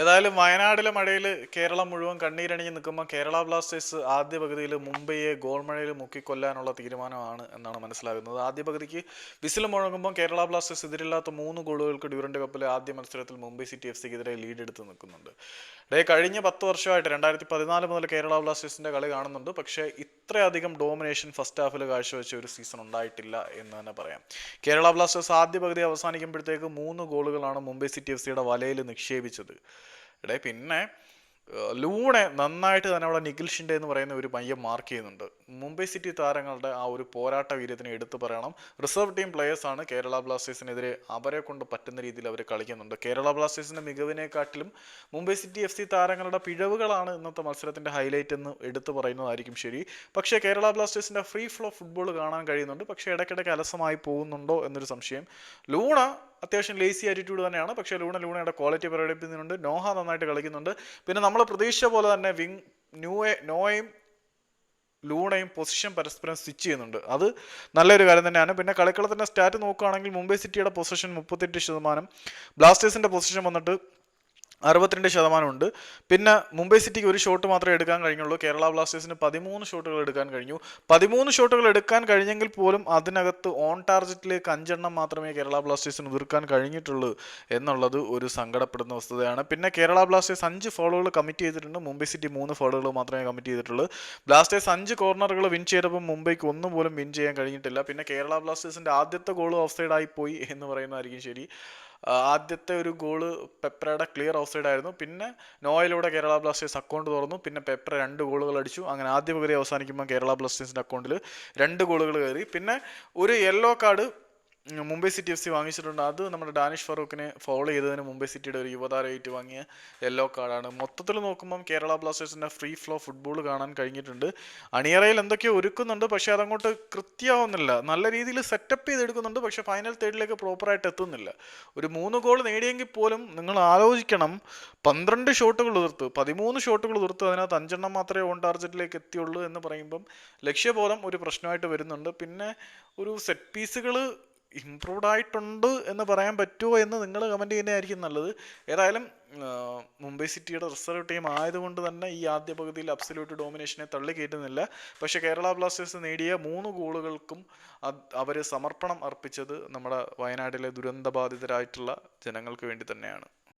ഏതായാലും വയനാടിലെ മഴയിൽ കേരളം മുഴുവൻ കണ്ണീരണിഞ്ഞ് നിൽക്കുമ്പോൾ കേരള ബ്ലാസ്റ്റേഴ്സ് ആദ്യ പകുതിയിൽ മുംബൈയെ ഗോൾമഴയിൽ മുക്കിക്കൊല്ലാനുള്ള തീരുമാനമാണ് എന്നാണ് മനസ്സിലാകുന്നത്. ആദ്യ പകുതിക്ക് വിസിൽ മുഴങ്ങുമ്പോൾ കേരള ബ്ലാസ്റ്റേഴ്സ് എതിരില്ലാത്ത മൂന്ന് ഗോളുകൾക്ക് ഡ്യൂറന്റ് കപ്പിലെ ആദ്യ മത്സരത്തിൽ മുംബൈ സിറ്റി എഫ് സിക്കെതിരെ ലീഡ് എടുത്ത് നിൽക്കുന്നുണ്ട്. ഡേ കഴിഞ്ഞ പത്ത് വർഷമായിട്ട് രണ്ടായിരത്തി പതിനാല് മുതൽ കേരള ബ്ലാസ്റ്റേഴ്സിന്റെ കളി കാണുന്നുണ്ട്. പക്ഷേ ഇത്രയധികം ഡോമിനേഷൻ ഫസ്റ്റ് ഹാഫിൽ കാഴ്ചവെച്ച ഒരു സീസൺ ഉണ്ടായിട്ടില്ല എന്ന് തന്നെ പറയാം. കേരള ബ്ലാസ്റ്റേഴ്സ് ആദ്യ പകുതി അവസാനിക്കുമ്പോഴത്തേക്ക് മൂന്ന് ഗോളുകളാണ് മുംബൈ സിറ്റി എഫ് സിയുടെ വലയിൽ നിക്ഷേപിച്ചത്. എടേ പിന്നെ ലൂണെ നന്നായിട്ട് തന്നെ അവിടെ നിഖിൽഷിന്റെ എന്ന് പറയുന്ന ഒരു പയ്യൻ മാർക്ക് ചെയ്യുന്നുണ്ട്. മുംബൈ സിറ്റി താരങ്ങളുടെ ആ ഒരു പോരാട്ട വീര്യത്തിന് എടുത്തു പറയണം. റിസർവ് ടീം പ്ലേയേഴ്സാണ് കേരള ബ്ലാസ്റ്റേഴ്സിനെതിരെ അവരെ കൊണ്ട് പറ്റുന്ന രീതിയിൽ അവർ കളിക്കുന്നുണ്ട്. കേരള ബ്ലാസ്റ്റേഴ്സിന്റെ മികവിനെക്കാട്ടിലും മുംബൈ സിറ്റി എഫ് സി താരങ്ങളുടെ പിഴവുകളാണ് ഇന്നത്തെ മത്സരത്തിന്റെ ഹൈലൈറ്റ് എന്ന് എടുത്തു പറയുന്നതായിരിക്കും ശരി. പക്ഷേ കേരള ബ്ലാസ്റ്റേഴ്സിന്റെ ഫ്രീ ഫ്ലോ ഫുട്ബോൾ കാണാൻ കഴിയുന്നുണ്ട്. പക്ഷേ ഇടയ്ക്കിടയ്ക്ക് അലസമായി പോകുന്നുണ്ടോ എന്നൊരു സംശയം. ലൂണ അത്യാവശ്യം ലേസി ആറ്റിറ്റ്യൂഡ് തന്നെയാണ്. പക്ഷേ ലൂണ ലൂണയുടെ ക്വാളിറ്റി പ്രകടിപ്പിക്കുന്നുണ്ട്. നോഹ നന്നായിട്ട് കളിക്കുന്നുണ്ട്. പിന്നെ നമ്മൾ പ്രതീക്ഷിച്ച പോലെ തന്നെ വിങ് ന്യൂയെ നോയും ലൂണയും പൊസിഷൻ പരസ്പരം സ്വിച്ച് ചെയ്യുന്നുണ്ട്. അത് നല്ലൊരു കാര്യം തന്നെയാണ്. പിന്നെ കളിക്കളത്തിന്റെ സ്റ്റാറ്റ് നോക്കുകയാണെങ്കിൽ മുംബൈ സിറ്റിയുടെ പൊസിഷൻ മുപ്പത്തെട്ട് ശതമാനം. ബ്ലാസ്റ്റേഴ്സിന്റെ പൊസിഷൻ വന്നിട്ട് അറുപത്തിരണ്ട് ശതമാനമുണ്ട്. പിന്നെ മുംബൈ സിറ്റിക്ക് ഒരു ഷോട്ട് മാത്രമേ എടുക്കാൻ കഴിഞ്ഞുള്ളൂ. കേരള ബ്ലാസ്റ്റേഴ്സിന് പതിമൂന്ന് ഷോട്ടുകൾ എടുക്കാൻ കഴിഞ്ഞു. പതിമൂന്ന് ഷോട്ടുകൾ എടുക്കാൻ കഴിഞ്ഞെങ്കിൽ പോലും അതിനകത്ത് ഓൺ ടാർജറ്റിലേക്ക് അഞ്ചെണ്ണം മാത്രമേ കേരള ബ്ലാസ്റ്റേഴ്സിന് ഉതിർക്കാൻ കഴിഞ്ഞിട്ടുള്ളൂ എന്നുള്ളത് ഒരു സങ്കടപ്പെടുന്ന വസ്തുതയാണ്. പിന്നെ കേരള ബ്ലാസ്റ്റേഴ്സ് അഞ്ച് ഫോളുകൾ കമ്മിറ്റ് ചെയ്തിട്ടുണ്ട്. മുംബൈ സിറ്റി മൂന്ന് ഫോളുകൾ മാത്രമേ കമ്മിറ്റ് ചെയ്തിട്ടുള്ളൂ. ബ്ലാസ്റ്റേഴ്സ് അഞ്ച് കോർണറുകൾ വിൻ ചെയ്തപ്പോൾ മുംബൈക്ക് ഒന്നും പോലും വിൻ ചെയ്യാൻ കഴിഞ്ഞിട്ടില്ല. പിന്നെ കേരള ബ്ലാസ്റ്റേഴ്സിന്റെ ആദ്യത്തെ ഗോൾ ഓഫ് സൈഡായി പോയി എന്ന് പറയുന്നതായിരിക്കും ശരി. ആദ്യത്തെ ഒരു ഗോൾ പെപ്രയുടെ ക്ലിയർ ഓഫ് സൈഡ് ആയിരുന്നു. പിന്നെ നോയിലൂടെ കേരള ബ്ലാസ്റ്റേഴ്സ് അക്കൗണ്ട് തുറന്നു. പിന്നെ പെപ്ര രണ്ട് ഗോളുകൾ അടിച്ചു. അങ്ങനെ ആദ്യ പകുതി അവസാനിക്കുമ്പോൾ കേരള ബ്ലാസ്റ്റേഴ്സിന്റെ അക്കൗണ്ടിൽ രണ്ട് ഗോളുകൾ കയറി. പിന്നെ ഒരു yellow card Mumbai city F C വാങ്ങിച്ചിട്ടുണ്ട്. അത് നമ്മുടെ ഡാനിഷ് ഫറൂഖിനെ ഫോളോ ചെയ്തതിന് മുംബൈ സിറ്റിയുടെ ഒരു യുവതാരമായിട്ട് വാങ്ങിയ യെല്ലോ കാർഡാണ് മൊത്തത്തിൽ നോക്കുമ്പം കേരള ബ്ലാസ്റ്റേഴ്സിന്റെ ഫ്രീ ഫ്ലോ ഫുട്ബോൾ കാണാൻ കഴിഞ്ഞിട്ടുണ്ട്. അണിയറയിൽ എന്തൊക്കെയോ ഒരുക്കുന്നുണ്ട് പക്ഷേ അതങ്ങോട്ട് കൃത്യമാവുന്നില്ല. നല്ല രീതിയിൽ സെറ്റപ്പ് ചെയ്തെടുക്കുന്നുണ്ട് പക്ഷേ ഫൈനൽ തേർഡിലേക്ക് പ്രോപ്പറായിട്ട് എത്തുന്നില്ല. ഒരു മൂന്ന് ഗോൾ നേടിയെങ്കിൽ പോലും നിങ്ങൾ ആലോചിക്കണം പന്ത്രണ്ട് ഷോട്ടുകൾ ഉതിർത്ത്. പതിമൂന്ന് ഷോട്ടുകൾ ഉതിർത്ത് അതിനകത്ത് അഞ്ചെണ്ണം മാത്രമേ ഓൺ ടാർജറ്റിലേക്ക് എത്തിയുള്ളൂ എന്ന് പറയുമ്പം ലക്ഷ്യബോധം ഒരു പ്രശ്നമായിട്ട് വരുന്നുണ്ട്. പിന്നെ ഒരു സെറ്റ് പീസുകൾ ഇമ്പ്രൂവ്ഡ് ആയിട്ടുണ്ട് എന്ന് പറയാൻ പറ്റുമോ എന്ന് നിങ്ങൾ കമന്റ് ചെയ്യുന്നതായിരിക്കും നല്ലത്. ഏതായാലും മുംബൈ സിറ്റിയുടെ റിസർവ് ടീം ആയതുകൊണ്ട് തന്നെ ഈ ആദ്യ പകുതിയിൽ അബ്സല്യൂട്ട് ഡോമിനേഷനെ തള്ളി കയറ്റുന്നില്ല. പക്ഷേ കേരള ബ്ലാസ്റ്റേഴ്സ് നേടിയ മൂന്ന് ഗോളുകൾക്കും അവർ സമർപ്പണം അർപ്പിച്ചത് നമ്മുടെ വയനാട്ടിലെ ദുരന്തബാധിതരായിട്ടുള്ള ജനങ്ങൾക്ക് വേണ്ടി തന്നെയാണ്.